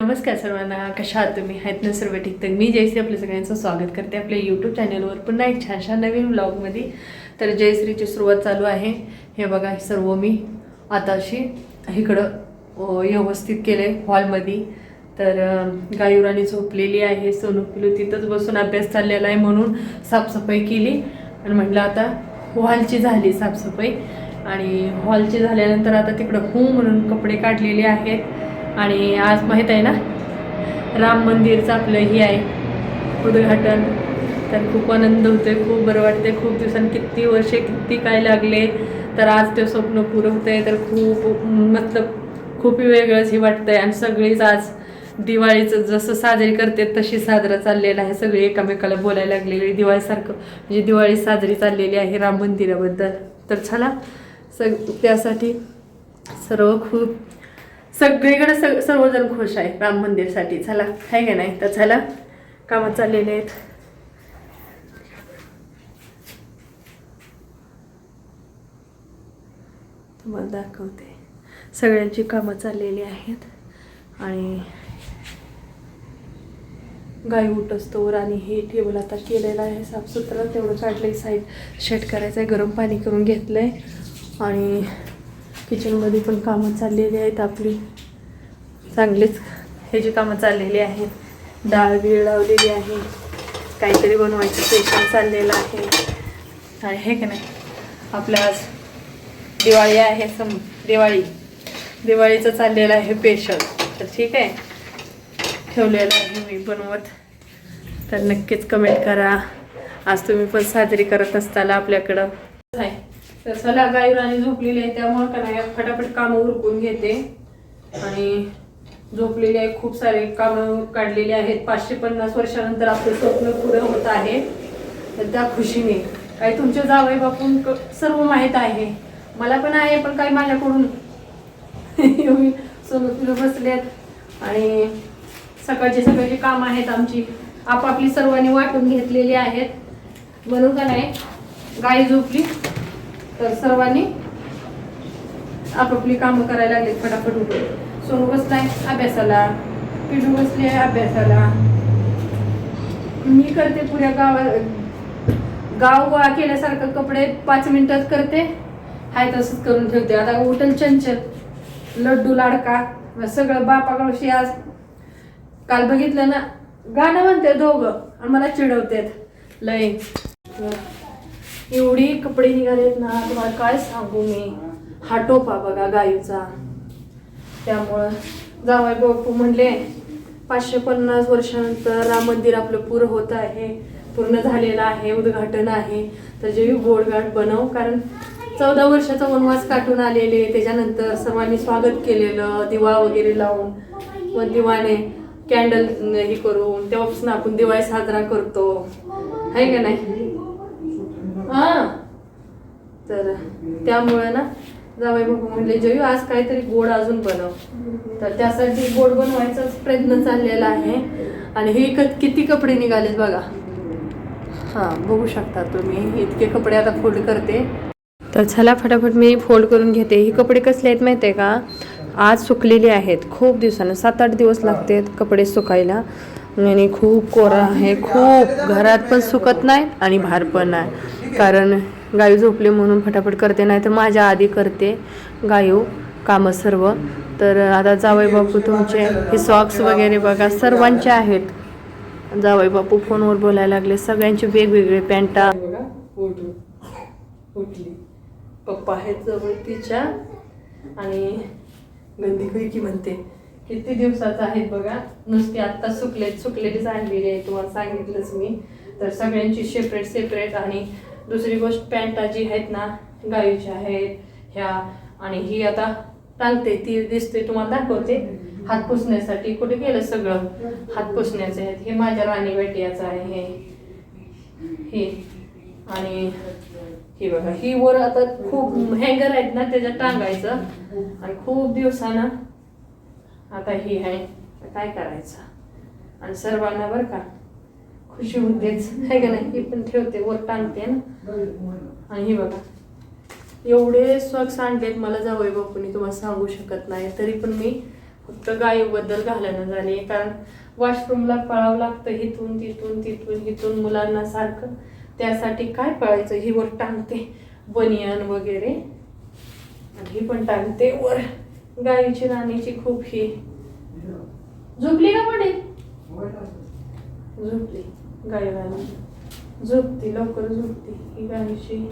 नमस्कार सर्वांना कशा आहात तुम्ही? आहेत ना सर्व ठीक? तर मी जयश्री आपल्या सगळ्यांचं स्वागत करते आपल्या यूट्यूब चॅनलवर पुन्हा एक छानशा नवीन ब्लॉगमध्ये तर जयश्रीची सुरुवात चालू आहे. हे बघा सर्व मी आता अशी इकडं व्यवस्थित केले हॉलमध्ये तर गायुराणी झोपलेली आहे सोनू पिलू तिथंच बसून अभ्यास चाललेला आहे म्हणून साफसफाई केली. आणि म्हटलं आता हॉलची झाली साफसफाई. आणि हॉलची झाल्यानंतर आता तिकडं हू म्हणून कपडे काढलेले आहेत. आणि आज माहीत आहे ना राम मंदिरचं आपलं हे आहे उद्घाटन. तर खूप आनंद होतोय खूप बरं वाटतंय खूप दिवसांनी किती वर्षे किती काय लागले. तर आज ते स्वप्न पुरं होतंय तर खूप मतलब खूप वेगळंच हे वाटतंय. आणि सगळीच आज दिवाळीचं जसं साजरी करते तशी साजरा चाललेला आहे. सगळी एकामेकाला बोलायला लागलेली दिवाळीसारखं म्हणजे दिवाळी साजरी चाललेली आहे राम मंदिराबद्दल. तर चला सग त्यासाठी सर्व खूप सगळीकडे सग सर्वजण खुश आहे राम मंदिरसाठी. चला आहे का नाही? तर चला कामं चाललेले आहेत. तुम्हाला दाखवते. सगळ्यांची कामं चाललेली आहेत. आणि गाय उठस्तोवर आणि हे टेबल आता केलेलं आहे साफसुथरं. तेवढं काढलंय साईड शेट करायचं आहे गरम पाणी करून घेतलंय. आणि किचनमध्ये पण कामं चाललेली आहेत आपली. चांगलीच ह्याची कामं चाललेली आहेत डाळ बीळ लावलेली आहे काहीतरी बनवायचं स्पेशल चाललेलं आहे. आणि हे का नाही आपल्या आज दिवाळी आहे सम दिवाळी. दिवाळीचं चाललेलं आहे स्पेशल तर ठीक आहे. ठेवलेलं आहे मी बनवत. तर नक्कीच कमेंट करा. आज तुम्ही पण साजरी करत असताना आपल्याकडं. तर चला गाई राणी झोपलेली आहे त्यामुळं का नाही फटाफट कामं उरकून घेते. आणि झोपलेली आहे खूप सारे कामं काढलेली आहेत. पाचशे पन्नास वर्षानंतर आपलं स्वप्न पुरं होत आहे. तर त्या खुशीने. काही तुमच्या जावई बापून क- सर्व माहीत आहे. मला पण आहे पण काही माझ्याकडून एवढी बसलेत. आणि सकाळची सकाळची काम आहेत आमची आपापली सर्वांनी वाटून घेतलेली आहेत. म्हणून का नाही गाय झोपली. तर सर्वांनी आपापली कामं करायला लागलीत फटाफट उठून. सोनू बसलाय अभ्यासाला पिडू बसले अभ्यासाला. मी करते पुऱ्या गावा गाव गोळा केल्यासारखं कपडे पाच मिनिटात करते. हाय तसंच करून ठेवते. आता उठल चंचल लड्डू लाडका सगळं बापाकडशी आज काल बघितलं ना गाणं म्हणते दोघं आणि मला चिडवतात. लय. एवढी कपडे निघालेत ना तुम्हाला काय सांगू मी? हा टोपा बघा गाईचा. त्यामुळं जावाय बापू म्हणले पाचशे पन्नास वर्षानंतर राम मंदिर आपलं पुरं होत आहे पूर्ण झालेलं आहे उद्घाटन आहे. तर जे गोडगाठ बनव कारण चौदा वर्षाचा वनवास काटून आलेले त्याच्यानंतर सर्वांनी स्वागत केलेलं दिवा वगैरे लावून. व दिवाने कॅन्डल हे करून तेव्हापासून आपण दिवाळी साजरा करतो. आहे का नाही? हां. तर त्यामुळे ना जावई बाबा म्हणले जयू आज काहीतरी गोड अजून बनव. तर त्यासाठी गोड बनवायचाच प्रयत्न चाललेला आहे. आणि हे क- किती कपडे निघालेत बघा. हा बघू शकता तुम्ही इतके कपडे आता फोल्ड करते. तर चला फटाफट मी फोल्ड करून घेते. हे कपडे कसले आहेत माहिती आहे का? आज सुकलेले आहेत. खूप दिवसानं सात आठ दिवस लागतात कपडे सुकायला. आणि खूप कोरा आहे. खूप. घरात पण सुकत नाही आणि बाहेर पण नाही. कारण गायू झोपले म्हणून फटाफट करते नाही तर माझ्या आधी करते गायू कामं सर्व. तर आता जावई बापू तुमचे हे सॉक्स वगैरे बघा सर्वांचे आहेत. जावई बापू फोनवर बोलायला लागले सगळ्यांचे वेगवेगळे पॅन्टा बघा उठली. पप्पा आहेत जवळ तिच्या आणि गंदी खिडकी म्हणते. किती दिवसाचं आहेत बघा नुसती आत्ता सुकलेत सुकलेलीच आणलेली आहे तुम्हाला सांगितलंच मी. तर सगळ्यांची सेपरेट सेपरेट आणि दुसरी गोष्ट पॅन्टा जी आहेत ना गाईच्या आहेत ह्या. आणि ही आता टांगते ती दिसते तुम्हाला दाखवते. हात पुसण्यासाठी कुठे गेलं सगळं? हात पुसण्याचे आहेत. हे माझ्या राणी बेटियाचं आहे हे. आणि ही बघा ही वर आता खूप हँगर आहेत ना त्याच्यात टांगायचं. आणि खूप दिवसानं आता ही आहे. काय करायचं? आणि सर्वांना बरं का? खुशी होतेच आहे का नाही? ही पण ठेवते वर टांगते ना? आणि ही बघा. एवढे स्वक्स आणलेत मला जावई बापूनी तुम्हाला सांगू शकत नाही. तरी पण मी फक्त गायबद्दल घालणं झाले. कारण वॉशरूमला पळावं लागतं इथून तिथून तिथून इथून मुलांना सारखं. त्यासाठी काय पळायचं? ही वर टांगते. बनियान वगैरे. आणि ही पण टांगते. वर गाईची राणीची खूप ही. झोपली झोपली गायवानी झोपती लवकर झोपती ही गाईची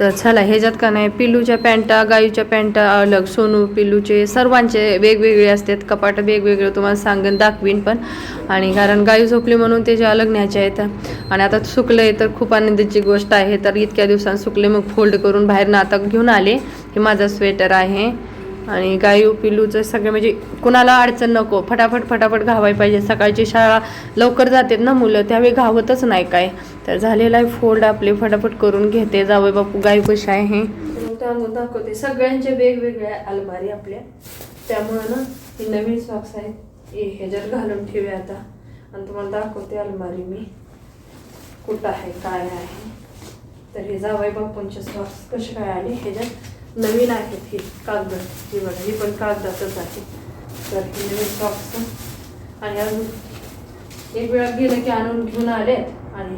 तर चला ह्याच्यात का नाही पिल्लूच्या पॅन्टा गाईच्या पॅन्टा अलग सोनू पिल्लूचे सर्वांचे वेगवेगळे असतात. कपाट वेगवेगळे तुम्हाला सांगेन दाखवीन पण. आणि कारण गाई झोपली म्हणून त्याचे अलग न्यायचे आहेत. आणि आता सुकलं आहे तर खूप आनंदाची गोष्ट आहे. तर इतक्या दिवसांत सुकले मग फोल्ड करून बाहेर आता घेऊन आले. हे माझं स्वेटर आहे. आणि गायू पिल्लूचं सगळं म्हणजे कुणाला अडचण नको. फटाफट फटाफट घावाय पाहिजे. सकाळची शाळा लवकर जातात ना मुलं त्यावेळी घावतच नाही काय. तर झालेला आहे फोल्ड आपले फटाफट करून घेते. जावे बापू गाय कशी आहे हे? दाखवते. सगळ्यांचे वेगवेगळ्या अलमारी आपल्या. त्यामुळं ना ही नवीन सॉक्स आहेत. ह्याच्यात घालून ठेवे आता. आणि तुम्हाला दाखवते अलमारी मी. कुठं आहे काय आहे. तर हे जावई बापूंचे सॉक्स कसे काय आले? ह्याच्यात नवीन आहेत हे कागद हे बघा हे पण कागदातच आहे. तर हे नवीन सॉक्स आणि अजून एक वेळा गेलं की आणून घेऊन आलेत आणि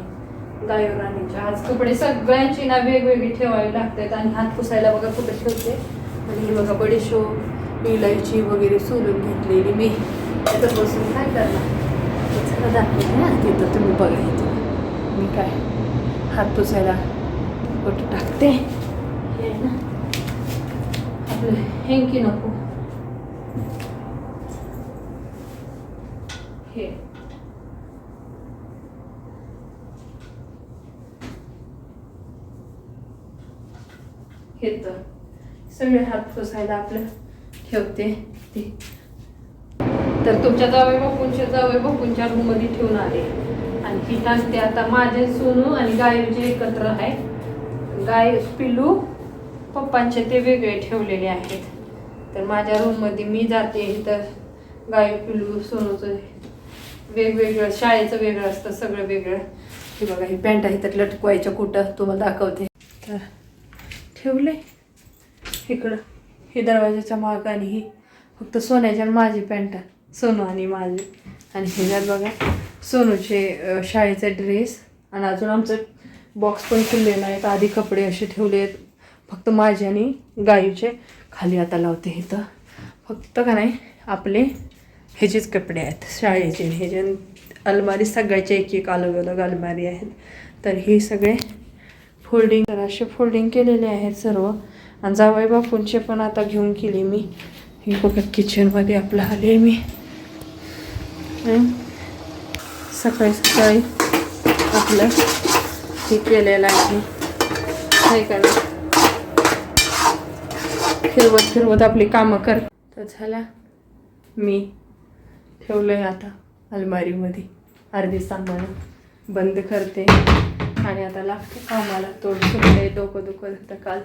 गायवर आणि आज कपडे सगळ्यांची ना वेगवेगळी ठेवावी लागतात आणि हात पुसायला बघा कुठे ठेवते. आणि ही बघा बडीशो इलायची वगैरे सोलून घेतलेली मी. त्याचं बसून काय करणार? दाखवते ना तिथं तुम्ही बघा इथं. मी काय हात पुसायला कुठं टाकते? हे ना. Hm, आपलं हेंकी नको. हे हे तर. सगळे हात पुसायला आपलं. ठेवते. ते. तर तुमच्या जावई बापूंच्या जावई बापूंच्या रूममध्ये ठेवून आले. आणि ही टाकते आता माझे सोनू आणि गायचे एकत्र आहे. गाय पिल्लू पप्पांचे ते वेगळे ठेवलेले आहेत. तर माझ्या रूममध्ये मी जाते तर गाय पिलू सोनूचं वेगवेगळं शाळेचं वेगळं असतं सगळं वेगळं. हे बघा ही पॅन्ट आहे तर लटकवायच्या कुठं तुम्हाला दाखवते. तर ठेवले इकडं. हे दरवाजाच्या माग आणि ही फक्त सोन्याची आणि माझी पॅन्ट सोनू आणि माझी. आणि ह्याच्यात बघा सोनूचे शाळेचा शाळेचे ड्रेस आणि अजून आमचं बॉक्स पण खुललेला आहेत आधी कपडे असे ठेवले आहेत फक्त माझे आणि गाईचे. खाली आता लावते इथं. फक्त का नाही आपले ह्याचेच कपडे आहेत शाळेचे. ह्याच्या अलमारी सगळ्याचे एक एक अलग अलग अलमारी आहेत. तर हे सगळे फोल्डिंग तर असे फोल्डिंग केलेले आहेत सर्व. आणि जावई बापूंचे पण आता घेऊन केली मी. हे बघा किचनमध्ये आपलं आले मी. सकाळी सकाळी आपलं हे केलेलं आहे. काय करणार फिरवत फिरवत आपली कामं कर. तर झाला. मी ठेवलं आहे आता अलमारीमध्ये. अर्धी सामान बंद करते. आणि आता लागते कामाला. तोड सुटलं डोकं दुखत होतं काल.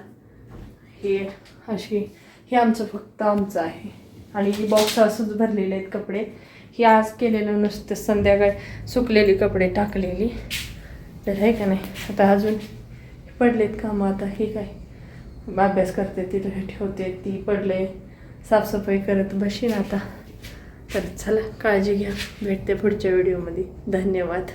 हे अशी हे आमचं फक्त आमचं आहे. आणि ही बॉक्स असंच भरलेले आहेत कपडे. ही आज केलेलं नसतं. संध्याकाळी सुकलेली कपडे टाकलेली. तर आहे का नाही? आता अजून पडलेत कामं. आता हे काय? अभ्यास करते तिथं ठेवते ती पडले साफसफाई करत बशीन आता. तर चला काळजी घ्या. भेटते पुढच्या व्हिडिओमध्ये धन्यवाद.